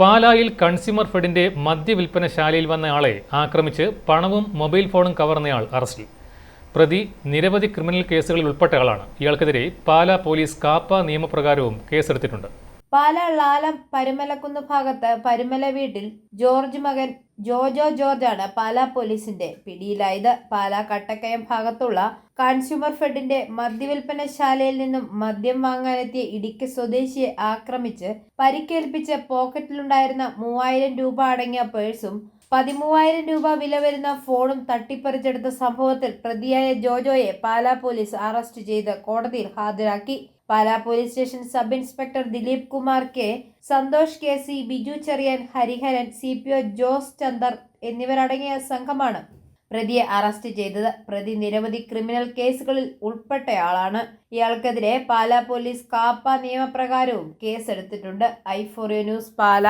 പാലായിൽ കൺസ്യൂമർ ഫെഡിന്റെ മദ്യവിൽപ്പനശാലയിൽ വന്നയാളെ ആക്രമിച്ച് പണവും മൊബൈൽ ഫോണും കവർന്നയാൾ അറസ്റ്റിൽ. പ്രതി നിരവധി ക്രിമിനൽ കേസുകളിൽ ഉൾപ്പെട്ടയാളാണ്. ഇയാൾക്കെതിരെ പാലാ പോലീസ് കാപ്പ നിയമപ്രകാരവും കേസെടുത്തിട്ടുണ്ട്. പാലാ ലാലം പരുമലക്കുന്ന് ഭാഗത്ത് പരുമല വീട്ടിൽ ജോർജ് മകൻ ജോജോ ജോർജാണ് പാലാ പോലീസിന്റെ പിടിയിലായത്. പാലാ കട്ടക്കയം ഭാഗത്തുള്ള കൺസ്യൂമർ ഫെഡിന്റെ മദ്യവിൽപ്പനശാലയിൽ നിന്നും മദ്യം വാങ്ങാനെത്തിയ ഇടുക്കി സ്വദേശിയെ ആക്രമിച്ച് പരിക്കേൽപ്പിച്ച് പോക്കറ്റിലുണ്ടായിരുന്ന മൂവായിരം രൂപ അടങ്ങിയ പേഴ്സും പതിമൂവായിരം രൂപ വില വരുന്ന ഫോണും തട്ടിപ്പറിച്ചെടുത്ത സംഭവത്തിൽ പ്രതിയായ ജോജോയെ പാലാ പോലീസ് അറസ്റ്റ് ചെയ്ത് കോടതിയിൽ ഹാജരാക്കി. Pala police station sub inspector Dileep Kumar K Santhosh K C Biju Cherian Hariharan C P O Jose Chander എന്നിവരടങ്ങിയ സംഘമാണ് പ്രതിയെ അറസ്റ്റ് ചെയ്തത്. പ്രതി നിരവധി ക്രിമിനൽ കേസുകളിൽ ഉൾപ്പെട്ടയാളാണ്. ഇയാൾക്കെതിരെ പാലാ പോലീസ് കാപ്പ നിയമപ്രകാരവും കേസെടുത്തിട്ടുണ്ട്. ഐ ഫോറിയോ ന്യൂസ് പാല.